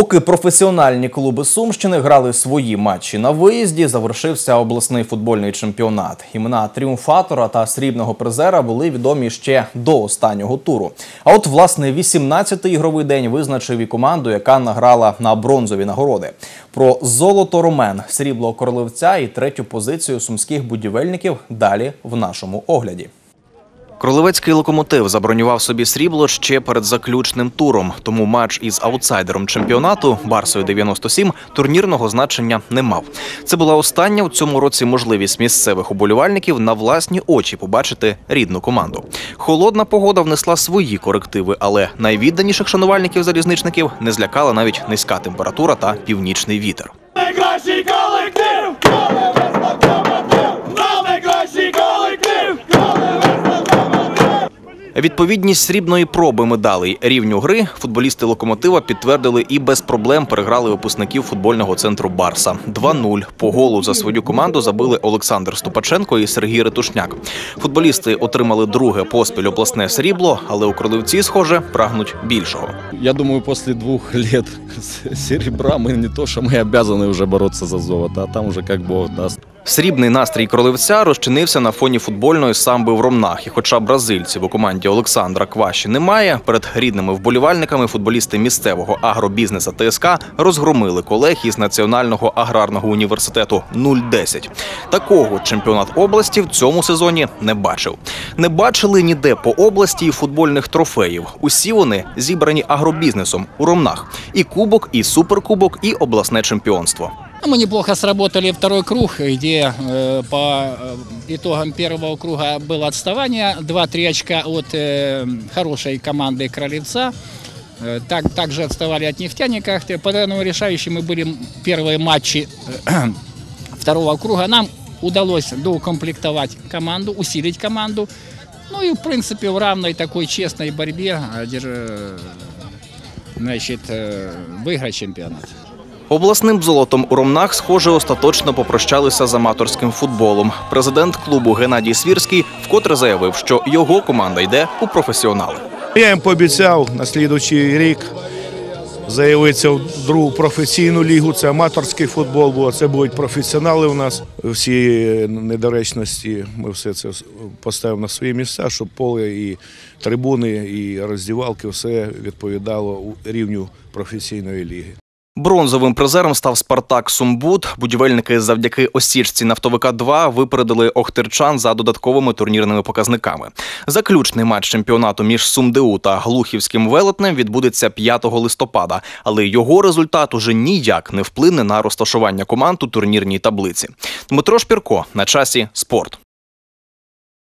Поки професіональні клуби Сумщини грали свої матчі на виїзді, завершився обласний футбольний чемпіонат. Імена тріумфатора та срібного призера були відомі ще до останнього туру. А от власне 18-й ігровий день визначив і команду, яка награла на бронзові нагороди. Про золото Ромен, срібло королевця і третю позицію сумських будівельників далі в нашому огляді. Кролевецький локомотив забронював собі срібло ще перед заключним туром, тому матч із аутсайдером чемпіонату Барсою 97 турнірного значення не мав. Це була остання у цьому році можливість місцевих уболівальників на власні очі побачити рідну команду. Холодна погода внесла свої корективи, але найвідданіших шанувальників залізничників не злякала навіть низька температура та північний вітер. Відповідність срібної проби медалей рівню гри футболісти локомотива підтвердили і без проблем переграли випускників футбольного центру Барса 2-0. По голу за свою команду забили Олександр Ступаченко і Сергій Ретушняк. Футболісти отримали друге поспіль обласне срібло, але у Кролевці, схоже, прагнуть більшого. Я думаю, после двух лет с- серебра мы не то, что мы обязаны уже бороться за золото, а там уже как Бог даст. Срібний настрій кролевця розчинився на фоні футбольної самби в Ромнах. І хоча бразильців у команді Олександра Кваші немає, перед рідними вболівальниками футболісти місцевого агробізнеса ТСК розгромили колег із Національного аграрного університету 0-10. Такого чемпіонат області в цьому сезоні не бачив. Не бачили ніде по області футбольних трофеїв. Усі вони зібрані агробізнесом у Ромнах. І кубок, і суперкубок, і обласне чемпіонство. Ну, Мы неплохо сработали второй круг, где э, по э, итогам первого круга было отставание. 2-3 очка от э, хорошей команды Кролевца. Э, Так, также отставали от нефтяника. Поэтому решающими были первые матчи э, второго круга. Нам удалось доукомплектовать команду, усилить команду. Ну и, в принципе, в равной такой честной борьбе значит, выиграть чемпионат. Обласним золотом у Ромнах, схоже, остаточно попрощалися з аматорським футболом. Президент клубу Геннадій Свірський вкотре заявив, що його команда йде у професіонали. Я їм пообіцяв на слідуючий рік заявитися в другу професійну лігу. Це аматорський футбол, бо це будуть професіонали у нас. Всі недоречності ми все це поставимо на свої місця, щоб поле і трибуни, і роздівалки все відповідало рівню професійної ліги. Бронзовим призером став Спартак Сумбут. Будівельники завдяки осічці нафтовика 2 випередили Охтирчан за додатковими турнірними показниками. Заключний матч чемпіонату між Сумдеу та Глухівським велетнем відбудеться 5 листопада, але його результат уже ніяк не вплине на розташування команд у турнірній таблиці. Дмитро Шпірко на часі спорт.